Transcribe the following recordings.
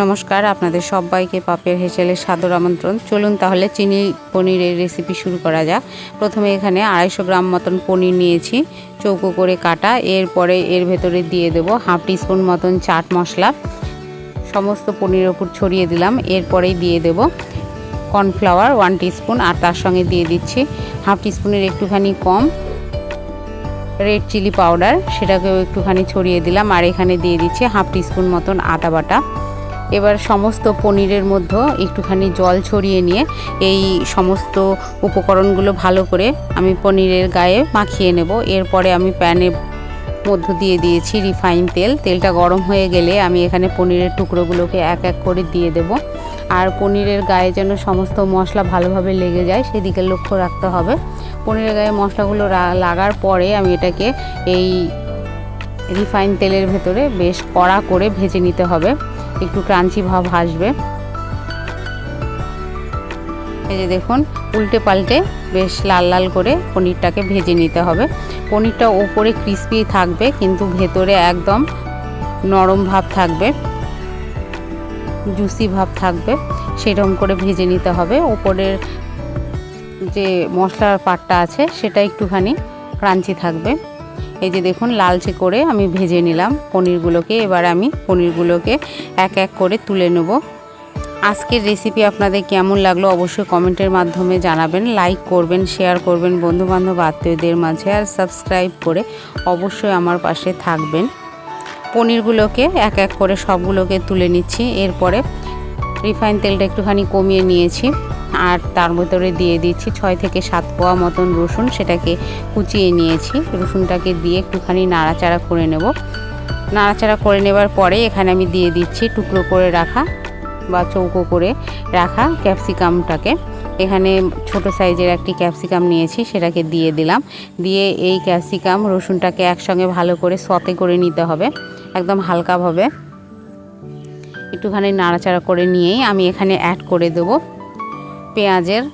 নমস্কার, আপনাদের সবাইকে পাপের হেসেলের সাদর আমন্ত্রণ। চলুন তাহলে চিনি পনিরের রেসিপি শুরু করা যাক। প্রথমে এখানে আড়াইশো গ্রাম মতন পনির নিয়েছি, চৌকো করে কাটা। এরপরে এর ভেতরে দিয়ে দেব হাফ টিস্পুন মতন চাট মশলা। সমস্ত পনিরের ওপর ছড়িয়ে দিলাম। এরপরেই দিয়ে দেব কর্নফ্লাওয়ার ওয়ান টিস্পুন। আর তার সঙ্গে দিয়ে দিচ্ছি হাফ টিস্পুনের একটুখানি কম রেড চিলি পাউডার। সেটাকেও একটুখানি ছড়িয়ে দিলাম। আর এখানে দিয়ে দিচ্ছি হাফ টিস্পুন মতন আদা বাটা। এবার সমস্ত পনিরের মধ্যে একটুখানি জল ছড়িয়ে নিয়ে এই সমস্ত উপকরণগুলো ভালো করে আমি পনিরের গায়ে মাখিয়ে নেব। এরপরে আমি প্যানে মধ্য দিয়ে দিয়েছি রিফাইন তেল। তেলটা গরম হয়ে গেলে আমি এখানে পনিরের টুকরোগুলোকে এক এক করে দিয়ে দেব। আর পনিরের গায়ে যেন সমস্ত মশলা ভালোভাবে লেগে যায় সেদিকে লক্ষ্য রাখতে হবে। পনিরের গায়ে মশলাগুলো লাগার পরে আমি এটাকে এই রিফাইন তেলের ভেতরে বেশ কড়া করে ভেজে নিতে হবে। একটু ক্রাঞ্চি ভাব আসবে। এই যে দেখুন, উল্টে পাল্টে বেশ লাল লাল করে পনিরটাকে ভেজে নিতে হবে। পনিরটা ওপরে ক্রিস্পি থাকবে, কিন্তু ভেতরে একদম নরম ভাব থাকবে জুসি ভাব থাকবে। সেরকম করে ভেজে নিতে হবে। ওপরের যে মশলার পাটটা আছে, সেটা একটুখানি ক্রাঞ্চি থাকবে। এই যে দেখুন, লালচে করে আমি ভেজে নিলাম পনিরগুলোকে। এবার আমি পনিরগুলোকে এক এক করে তুলে নেব। আজকের রেসিপি আপনাদের কেমন লাগল অবশ্যই কমেন্টের মাধ্যমে জানাবেন লাইক করবেন শেয়ার করবেন বন্ধুবান্ধব, আত্মীয়দের মাঝে আর সাবস্ক্রাইব করে অবশ্যই আমার পাশে থাকবেন। পনিরগুলোকে এক এক করে সবগুলোকে তুলে নিচ্ছি। এরপরে রিফাইন তেলটা একটুখানি কমিয়ে নিয়েছি আর তার ভেতরে দিয়ে দিচ্ছি ছয় থেকে সাত পোয়া মতন রসুন, সেটাকে কুচিয়ে নিয়েছি। রসুনটাকে দিয়ে একটুখানি নাড়াচাড়া করে নেব। নাড়াচাড়া করে নেবার পরে এখানে আমি দিয়ে দিচ্ছি টুকরো করে রাখা বা চৌকো করে রাখা ক্যাপসিকামটাকে। এখানে ছোট সাইজের একটি ক্যাপসিকাম নিয়েছি, সেটাকে দিয়ে দিলাম। দিয়ে এই ক্যাপসিকাম রসুনটাকে একসঙ্গে ভালো করে সতে করে নিতে হবে, একদম হালকাভাবে একটুখানি নাড়াচাড়া করে নিয়েই আমি এখানে অ্যাড করে দেবো পেঁয়াজের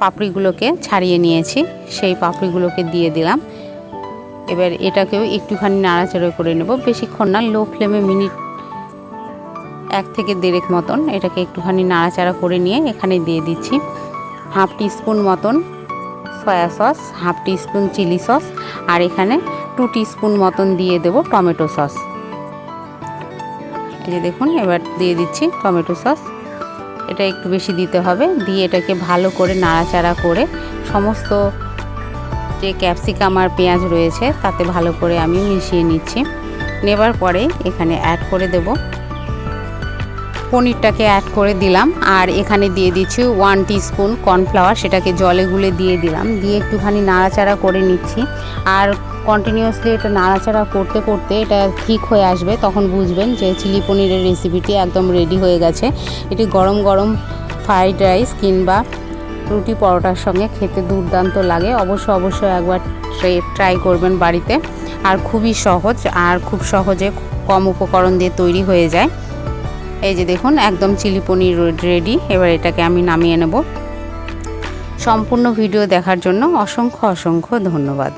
পাপড়িগুলোকে। ছাড়িয়ে নিয়েছি, সেই পাপড়িগুলোকে দিয়ে দিলাম। এবার এটাকেও একটুখানি নাড়াচাড়া করে নেব। বেশিক্ষণ না লো ফ্লেমে মিনিট এক থেকে দেড়েক মতন এটাকে একটুখানি নাড়াচাড়া করে নিয়ে এখানে দিয়ে দিচ্ছি। হাফ টিস্পুন মতন soya sauce half teaspoon chilli sauce আর এখানে টু টিস্পুন মতন দিয়ে দেব টমেটো সস এই যে দেখুন, এবার দিয়ে দিচ্ছি টমেটো সস। এটা একটু বেশি দিতে হবে, দিয়ে এটাকে ভালো করে নাড়াচাড়া করে সমস্ত যে ক্যাপসিকাম আর পেঁয়াজ রয়েছে, তাতে ভালো করে আমি মিশিয়ে নিচ্ছি। নেবার পরে এখানে অ্যাড করে দেব পনিরটাকে অ্যাড করে দিলাম। আর এখানে দিয়ে দিচ্ছি ওয়ান স্পুন কর্নফ্লাওয়ার সেটাকে জলে গুলে দিয়ে দিলাম। দিয়ে একটুখানি নাড়াচাড়া করে নিচ্ছি। আর কন্টিনিউয়াসলি এটা নাড়াচাড়া করতে করতে এটা ঠিক হয়ে আসবে, তখন বুঝবেন যে চিলি পনিরের রেসিপিটি একদম রেডি হয়ে গেছে। এটি গরম গরম ফ্রাইড রাইস কিংবা রুটি পরোটার সঙ্গে খেতে দুর্দান্ত লাগে। অবশ্য অবশ্যই একবার ট্রাই করবেন বাড়িতে। আর খুবই সহজ, আর খুব সহজে কম উপকরণ দিয়ে তৈরি হয়ে যায়। এই যে দেখুন, একদম চিলি পনির রেডি এবার এটাকে আমি নামিয়ে নেব। সম্পূর্ণ ভিডিও দেখার জন্য অসংখ্য অসংখ্য ধন্যবাদ।